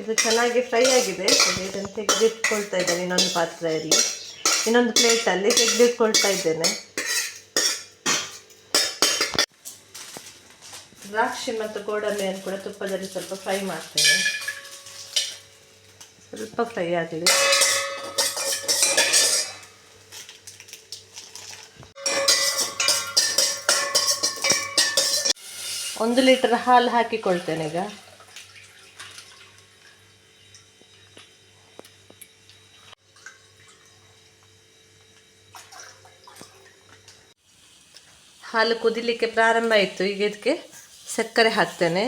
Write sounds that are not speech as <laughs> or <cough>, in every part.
ಇದು ಚೆನ್ನಾಗಿ ಫ್ರೈ ಆಗಿದೆ. ಇದು ಇದನ್ನು ತೆಗೆದಿಟ್ಕೊಳ್ತಾ ಇದ್ದೇನೆ ಇನ್ನೊಂದು ಪಾತ್ರೆಯಲ್ಲಿ. ಇನ್ನೊಂದು ಪ್ಲೇಟಲ್ಲಿ ತೆಗೆದಿಟ್ಕೊಳ್ತಾ ಇದ್ದೇನೆ. ದ್ರಾಕ್ಷಿ ಮತ್ತು ಗೋಡಂಬಿಯನ್ನು ಕೂಡ ತುಪ್ಪದಲ್ಲಿ ಸ್ವಲ್ಪ ಫ್ರೈ ಮಾಡ್ತೇನೆ. ಸ್ವಲ್ಪ ಫ್ರೈ ಆಗಲಿ. ಒಂದು ಲೀಟರ್ ಹಾಲು ಹಾಕಿಕೊಳ್ತೇನೆ ಈಗ. ಹಾಲು ಕುದಿಲಿಕ್ಕೆ ಪ್ರಾರಂಭ ಆಯಿತು. ಈಗ ಇದಕ್ಕೆ ಸಕ್ಕರೆ ಹಾಕ್ತೇನೆ.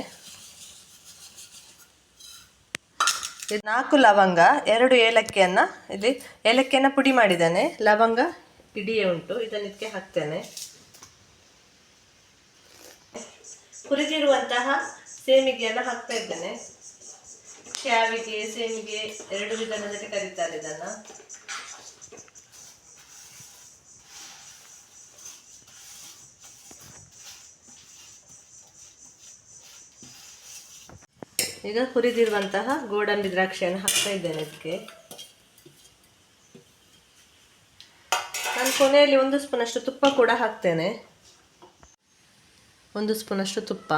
ಇದು ನಾಲ್ಕು ಲವಂಗ, ಎರಡು ಏಲಕ್ಕಿಯನ್ನು ಇಲ್ಲಿ ಏಲಕ್ಕಿಯನ್ನು ಪುಡಿ ಮಾಡಿದ್ದೇನೆ. ಲವಂಗ ಇಡಿಯೇ ಉಂಟು. ಇದನ್ನು ಇದಕ್ಕೆ ಹಾಕ್ತೇನೆ. ಹುರಿದಿರುವಂತಹ ಸೇಮಿಗೆಯನ್ನು ಹಾಕ್ತಾ ಇದ್ದೇನೆ. ಶಾವಿಗೆ ಸೇಮಿಗೆ ಎರಡು ವಿಧಾನದಲ್ಲಿ ಕರೀತಾರೆ ಇದನ್ನು. ಈಗ ಹುರಿದಿರುವಂತಹ ಗೋಡಂಬಿ ದ್ರಾಕ್ಷಿಯನ್ನು ಹಾಕ್ತಾ ಇದ್ದೇನೆ ಇದಕ್ಕೆ. ನಾನು ಕೊನೆಯಲ್ಲಿ ಒಂದು ಸ್ಪೂನಷ್ಟು ತುಪ್ಪ ಕೂಡ ಹಾಕ್ತೇನೆ. ಒಂದು ಸ್ಪೂನಷ್ಟು ತುಪ್ಪ.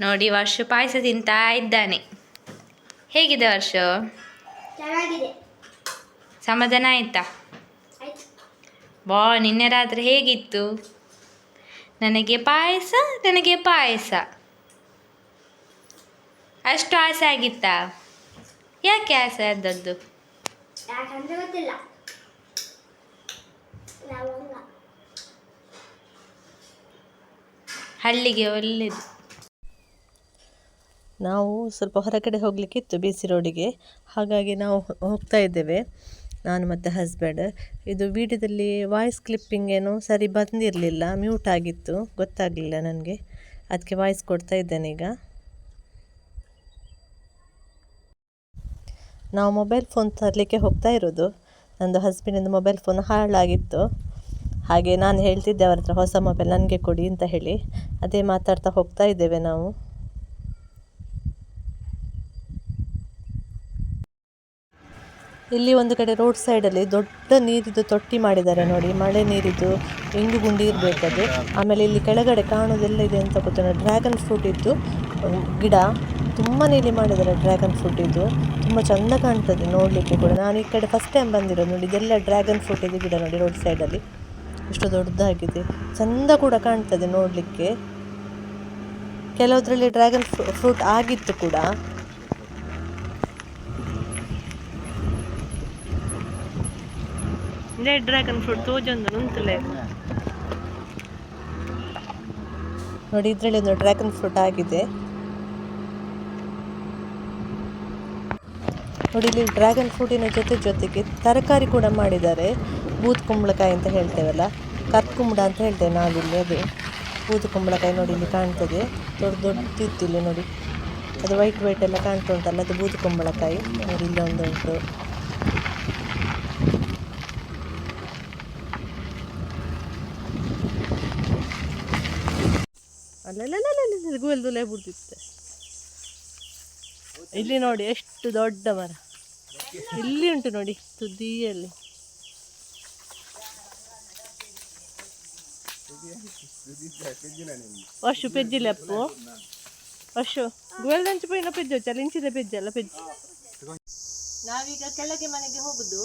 ನೋಡಿ ವರ್ಷ ಪಾಯಸ ತಿಂತಾ ಇದ್ದಾನೆ. ಹೇಗಿದೆ ವರ್ಷ? ಸಮಾಧಾನ ಆಯ್ತು? ಬಾ ನಿನ್ನೆ ರಾತ್ರಿ ಹೇಗಿತ್ತು? ನನಗೆ ಪಾಯಸ ನನಗೆ ಪಾಯಸ. ಅಷ್ಟು ಆಸೆ ಆಗಿತ್ತಾ? ಯಾಕೆ ಆಸೆ ಆದದ್ದು? ಯಾಕಂದ್ರೆ ಗೊತ್ತಿಲ್ಲ. ಲವಂಗ ಹಳ್ಳಿಗೆ ಒಳ್ಳೇದು. ನಾವು ಸ್ವಲ್ಪ ಹೊರಗಡೆ ಹೋಗಲಿಕ್ಕಿತ್ತು ಬಿ ಸಿ ರೋಡಿಗೆ. ಹಾಗಾಗಿ ನಾವು ಹೋಗ್ತಾ ಇದ್ದೇವೆ. ನಾನು ಮತ್ತು ಹಸ್ಬೆಂಡ್ ಇದು ವಿಡಿಯೋದಲ್ಲಿ ವಾಯ್ಸ್ ಕ್ಲಿಪ್ಪಿಂಗ್ ಏನು ಸರಿ ಬಂದಿರಲಿಲ್ಲ ಮ್ಯೂಟ್ ಆಗಿತ್ತು, ಗೊತ್ತಾಗಲಿಲ್ಲ ನನಗೆ. ಅದಕ್ಕೆ ವಾಯ್ಸ್ ಕೊಡ್ತಾ ಇದ್ದೇನೆ ಈಗ. ನಾವು ಮೊಬೈಲ್ ಫೋನ್ ತರಲಿಕ್ಕೆ ಹೋಗ್ತಾ ಇರೋದು. ನಂದು ಹಸ್ಬೆಂಡಿಂದು ಮೊಬೈಲ್ ಫೋನ್ ಹಾಳಾಗಿತ್ತು. ಹಾಗೆ ನಾನು ಹೇಳ್ತಿದ್ದೆ ಅವ್ರ ಹತ್ರ, ಹೊಸ ಮೊಬೈಲ್ ನನಗೆ ಕೊಡಿ ಅಂತ ಹೇಳಿ. ಅದೇ ಮಾತಾಡ್ತಾ ಹೋಗ್ತಾ ಇದ್ದೇವೆ ನಾವು. ಇಲ್ಲಿ ಒಂದು ಕಡೆ ರೋಡ್ ಸೈಡಲ್ಲಿ ದೊಡ್ಡ ನೀರಿದ್ದು ತೊಟ್ಟಿ ಮಾಡಿದ್ದಾರೆ ನೋಡಿ. ಮಳೆ ನೀರಿದ್ದು ಇಂಗು ಗುಂಡಿ ಇರಬೇಕದು ಆಮೇಲೆ ಇಲ್ಲಿ ಕೆಳಗಡೆ ಕಾಣೋದೆಲ್ಲ ಇದೆ ಅಂತ ಗೊತ್ತಿಲ್ಲ ಡ್ರ್ಯಾಗನ್ ಫ್ರೂಟ್ ಇದ್ದು ಗಿಡ ತುಂಬಾ ಇಲ್ಲಿ ಮಾಡಿದ್ದಾರೆ ಡ್ರ್ಯಾಗನ್ ಫ್ರೂಟ್ ಇದು ತುಂಬ ಚೆಂದ ಕಾಣ್ತದೆ ನೋಡಲಿಕ್ಕೆ ಕೂಡ. ನಾನು ಈ ಕಡೆ ಫಸ್ಟ್ ಟೈಮ್ ಬಂದಿರೋದು ನೋಡಿ. ಇದೆಲ್ಲ ಡ್ರ್ಯಾಗನ್ ಫ್ರೂಟ್ ಇದು ಗಿಡ ನೋಡಿ ರೋಡ್ ಸೈಡಲ್ಲಿ ಇಷ್ಟು ದೊಡ್ಡದಾಗಿದೆ. ಚೆಂದ ಕೂಡ ಕಾಣ್ತದೆ ನೋಡಲಿಕ್ಕೆ. ಕೆಲವುದರಲ್ಲಿ ಡ್ರ್ಯಾಗನ್ ಫ್ರೂಟ್ ಆಗಿತ್ತು ಕೂಡ. ರೆಡ್ ಡ್ರ್ಯಾಗನ್ ಫ್ರೂಟ್ ತೋಜೊಂದು ನುಂತಲೇ. ನೋಡಿ, ಇದರಲ್ಲಿ ಒಂದು ಡ್ರ್ಯಾಗನ್ ಫ್ರೂಟ್ ಆಗಿದೆ. ನೋಡಿ, ಇಲ್ಲಿ ಡ್ರ್ಯಾಗನ್ ಫ್ರೂಟಿನ ಜೊತೆ ಜೊತೆಗೆ ತರಕಾರಿ ಕೂಡ ಮಾಡಿದ್ದಾರೆ. ಬೂತ್ ಕುಂಬಳಕಾಯಿ ಅಂತ ಹೇಳ್ತೇವಲ್ಲ ಕರ್ಕುಂಬಳ ಅಂತ ಹೇಳ್ತೇವೆ ನಾವಿಲ್ಲಿ ಅದು. ಬೂತ್ ಕುಂಬಳಕಾಯಿ ನೋಡಿ, ಇಲ್ಲಿ ಕಾಣ್ತದೆ. ದೊಡ್ಡ ದೊಡ್ಡದಿತ್ತು ಇಲ್ಲಿ ನೋಡಿ. ಅದು ವೈಟ್ ವೈಟ್ ಎಲ್ಲ ಕಾಣ್ತಾ ಉಂಟಲ್ಲ ಅದು ಬೂತ್ ಕುಂಬಳಕಾಯಿ. ನೋಡಿ ಇಲ್ಲೊಂದು ಉಂಟು ಅಲ್ಲಲ್ಲ ಗುವೆಲ್ದುಲೆ ಬಿಡ್ತಿತ್ತೆ. ಇಲ್ಲಿ ನೋಡಿ ಎಷ್ಟು ದೊಡ್ಡ ಮರ. ಇಲ್ಲಿ ಉಂಟು ನೋಡಿ ತುದಿಯಲ್ಲಿ ವರ್ಷು ಪೆಜ್ಜಿಲ್ಲ ಅಪ್ಪು. ವರ್ಷು ಗುವೆಲ್ದಂಚು ಪೈನ ಪೆಜ್ಜು ಚಲಿಂಚಿದ ಪೆಜ್ಜಲ್ಲ ಪೆಜ್ಜು ನಾವೀಗ ಕೆಳಗೆ ಮನೆಗೆ ಹೋಗುದು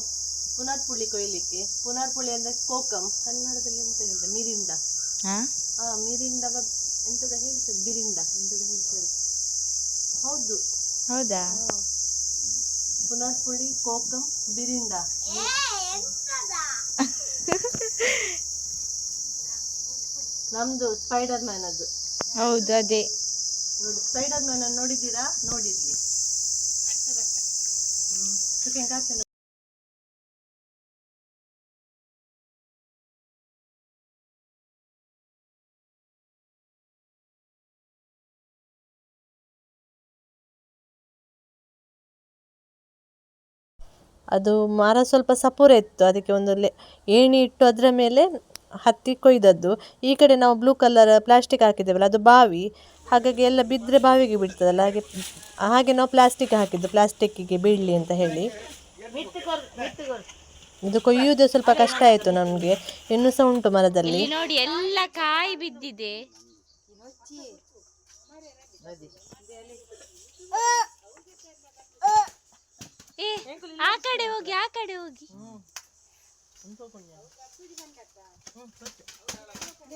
ಪುನರ್ ಪುಳಿ ಕೊಯ್ಲಿಕ್ಕೆ. ಪುನರ್ ಪುಳಿ ಅಂದ್ರೆ ಕೋಕಂ ಕನ್ನಡದಲ್ಲಿ ಎಂತ ಹೇಳಿದೆ ಮೀರಿಂದ ಹಾಂ ಮೀರಿಂದ ಎಂತದ ಹೇಳ್ತದೆ ಬಿರಿಂದ ಎಂತದ ಹೇಳ್ತಾರೆ ಹೌದು. ಹೌದಾ? ಪುನರ್ ಪುಳಿ ಕೋಕಂ ಬಿರಿಂದ. <laughs> ನಮ್ದು ಸ್ಪೈಡರ್ ಮ್ಯಾನ್ ಅದು ಹೌದು ಅದೇ. ನೋಡಿ ಸ್ಪೈಡರ್ ಮ್ಯಾನ್ ನೋಡಿದ್ದೀರಾ? ನೋಡಿರ್ಲಿ. ಹ್ಮ್. ಅದು ಮರ ಸ್ವಲ್ಪ ಸಪೂರ ಇತ್ತು. ಅದಕ್ಕೆ ಒಂದು ಏಣಿ ಇಟ್ಟು ಅದರ ಮೇಲೆ ಹತ್ತಿ ಕೊಯ್ದದ್ದು. ಈ ಕಡೆ ನಾವು ಬ್ಲೂ ಕಲರ್ ಪ್ಲಾಸ್ಟಿಕ್ ಹಾಕಿದ್ದೇವಲ್ಲ, ಅದು ಬಾವಿ. ಹಾಗಾಗಿ ಎಲ್ಲ ಬಿದ್ದರೆ ಬಾವಿಗೆ ಬಿಡ್ತದಲ್ಲ, ಹಾಗೆ ಹಾಗೆ ನಾವು ಪ್ಲಾಸ್ಟಿಕ್ ಹಾಕಿದ್ದು ಪ್ಲಾಸ್ಟಿಕ್ಕಿಗೆ ಬೀಳಲಿ ಅಂತ ಹೇಳಿ. ಇದು ಕೊಯ್ಯುವುದು ಸ್ವಲ್ಪ ಕಷ್ಟ ಆಯಿತು ನಮಗೆ. ಇನ್ನೂ ಸಹ ಉಂಟು ಮರದಲ್ಲಿ. ನೋಡಿ ಎಲ್ಲ ಕಾಯಿ ಬಿದ್ದಿದೆ. ಆ ಕಡೆ ಹೋಗಿ ಆ ಕಡೆ ಹೋಗಿ.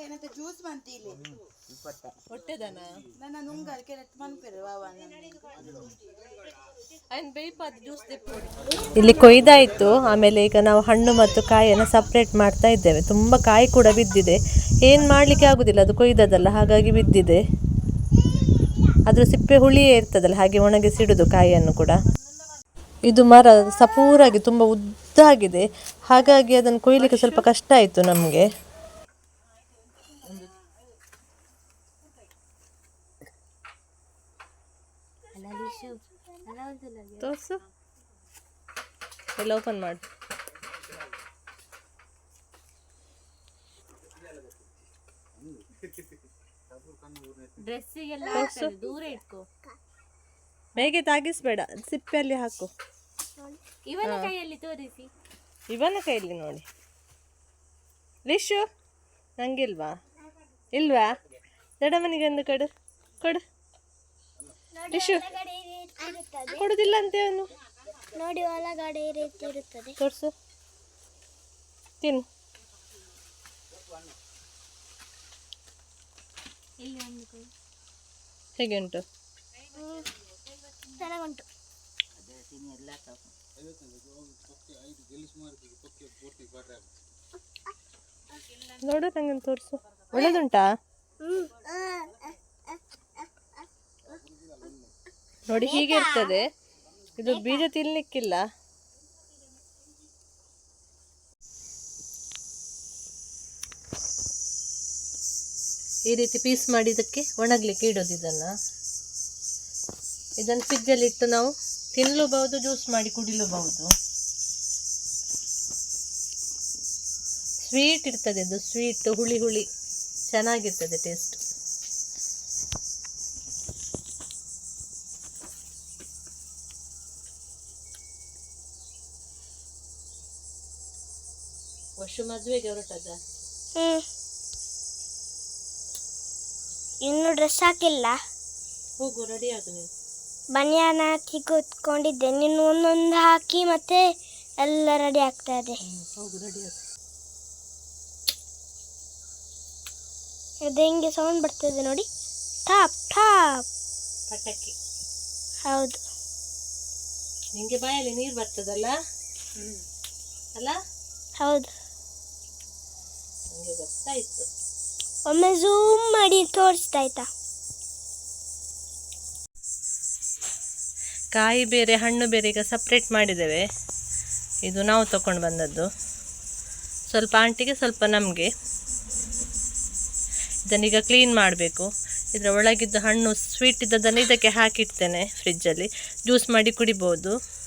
ಏನಂತ ಜ್ಯೂಸ್ ಮಂತಿಲಿ ಹೊಟ್ಟೆದನ ನನ್ನ ನುಂಗ ಅದಕ್ಕೆ ರೆಟ್ ಇಲ್ಲಿ ಕೊಯ್ದಾಯಿತು ಆಮೇಲೆ ಈಗ ನಾವು ಹಣ್ಣು ಮತ್ತು ಕಾಯಿಯನ್ನು ಸಪ್ರೇಟ್ ಮಾಡ್ತಾ ಇದ್ದೇವೆ. ತುಂಬ ಕಾಯಿ ಕೂಡ ಬಿದ್ದಿದೆ. ಏನು ಮಾಡಲಿಕ್ಕೆ ಆಗುದಿಲ್ಲ ಅದು ಕೊಯ್ದದಲ್ಲ ಹಾಗಾಗಿ ಬಿದ್ದಿದೆ. ಅದ್ರ ಸಿಪ್ಪೆ ಹುಳಿಯೇ ಇರ್ತದಲ್ಲ ಹಾಗೆ ಒಣಗಿಸಿಡುದು ಕಾಯಿಯನ್ನು ಕೂಡ. ಇದು ಮರ ಸಪೂರಾಗಿ ತುಂಬ ಉದ್ದ ಆಗಿದೆ ಹಾಗಾಗಿ ಅದನ್ನು ಕೊಯ್ಲಿಕ್ಕೆ ಸ್ವಲ್ಪ ಕಷ್ಟ ಆಯಿತು ನಮಗೆ. ತೋರಿಸು. ಎಲ್ಲ ಓಪನ್ ಮಾಡಿ. ಡ್ರೆಸ್ಸಿಗೆಲ್ಲ ದೂರ ಇಟ್ಕೋ. ಮೇಗೆ ತಾಗಿಸ್ಬೇಡ ಸಿಪ್ಪೆಯಲ್ಲಿ ಹಾಕು. ಇವನ ಕೈಯಲ್ಲಿ ತೋರಿಸಿ. ಇವನ ಕೈಯಲ್ಲಿ ನೋಡಿ. ರಿಶು ನಂಗಿಲ್ವಾ? ಇಲ್ವಾ? ದಡಮನಿಗೊಂದು ಕೊಡು ಕೊಡು. ರಿಶು ಕೊಡುದಿಲ್ಲ ಅಂತೆ ಅವನು. ನೋಡಿ ಒಳಗಡೆ ಈ ರೀತಿ ಇರುತ್ತದೆ. ತೋರಿಸು. ತಿನ್ನು. ಇಲ್ಲಿ ಒಂದು ಅದೇ ಹೇಗೆ ಉಂಟು? ಚೆನ್ನಾಗುಂಟು ನೋಡು ನಂಗೆ ತೋರಿಸು. ಒಳ್ಳೆದುಂಟಾ? ನೋಡಿ ಹೀಗೆ ಇರ್ತದೆ. ಇದು ಬೀಜ ತಿನ್ಲಿಕ್ಕಿಲ್ಲ. ಈ ರೀತಿ ಪೀಸ್ ಮಾಡಿದ್ದಕ್ಕೆ ಒಣಗ್ಲಿಕ್ಕೆ ಇಡೋದು ಇದನ್ನು. ಇದನ್ನು ಫ್ರಿಜ್ಜಲ್ಲಿ ಇಟ್ಟು ನಾವು ತಿನ್ನಲೂಬಹುದು ಜ್ಯೂಸ್ ಮಾಡಿ ಕುಡಿಲೂಬಹುದು. ಸ್ವೀಟ್ ಇರ್ತದೆ ಇದು ಸ್ವೀಟ್ ಹುಳಿ ಹುಳಿ. ಚೆನ್ನಾಗಿರ್ತದೆ ಟೇಸ್ಟ್ ವರ್ಷ ಮದುವೆಗೆ ಹೊರಟದ? ಹ್ಮ್. ಇನ್ನು ಡ್ರೆಸ್ ಹಾಕಿಲ್ಲ. ಹೋಗು ರೆಡಿ ಆಗು ನೀವು? ಬನಿಯಾನ ಹಾಕಿ ಕೂತ್ಕೊಂಡಿದ್ದೆ. ನೀನು ಒಂದೊಂದು ಹಾಕಿ ಮತ್ತೆ ಎಲ್ಲ ರೆಡಿ ಆಗ್ತಾ ಇದೆ. ಅದು ಹೆಂಗೆ ಸೌಂಡ್ ಬರ್ತದೆ ನೋಡಿ. ಟಾಪ್ ಟಾಪ್ ಪಟಾಕಿ ಹೌದು. ನಿಮಗೆ ಬಾಯಲ್ಲಿ ನೀರು ಬರ್ತದಲ್ಲ? ಅಲ್ಲ? ಹೌದು. ನನಗೆ ಗೊತ್ತಾಯ್ತು. ಒಮ್ಮೆ ಝೂಮ್ ಮಾಡಿ ತೋರಿಸ್ತಾ ಕಾಯಿ ಬೇರೆ, ಹಣ್ಣು ಬೇರೆ ಈಗ ಸಪ್ರೇಟ್ ಮಾಡಿದ್ದೇವೆ. ಇದು ನಾವು ತಗೊಂಡು ಬಂದದ್ದು. ಸ್ವಲ್ಪ ಆಂಟಿಗೆ, ಸ್ವಲ್ಪ ನಮಗೆ. ಇದನ್ನೀಗ ಕ್ಲೀನ್ ಮಾಡಬೇಕು. ಇದರ ಒಳಗಿದ್ದ ಹಣ್ಣು ಸ್ವೀಟ್ ಇದ್ದದನ್ನು ಇದಕ್ಕೆ ಹಾಕಿಡ್ತೇನೆ ಫ್ರಿಜ್ಜಲ್ಲಿ ಜ್ಯೂಸ್ ಮಾಡಿ ಕುಡಿಬೋದು.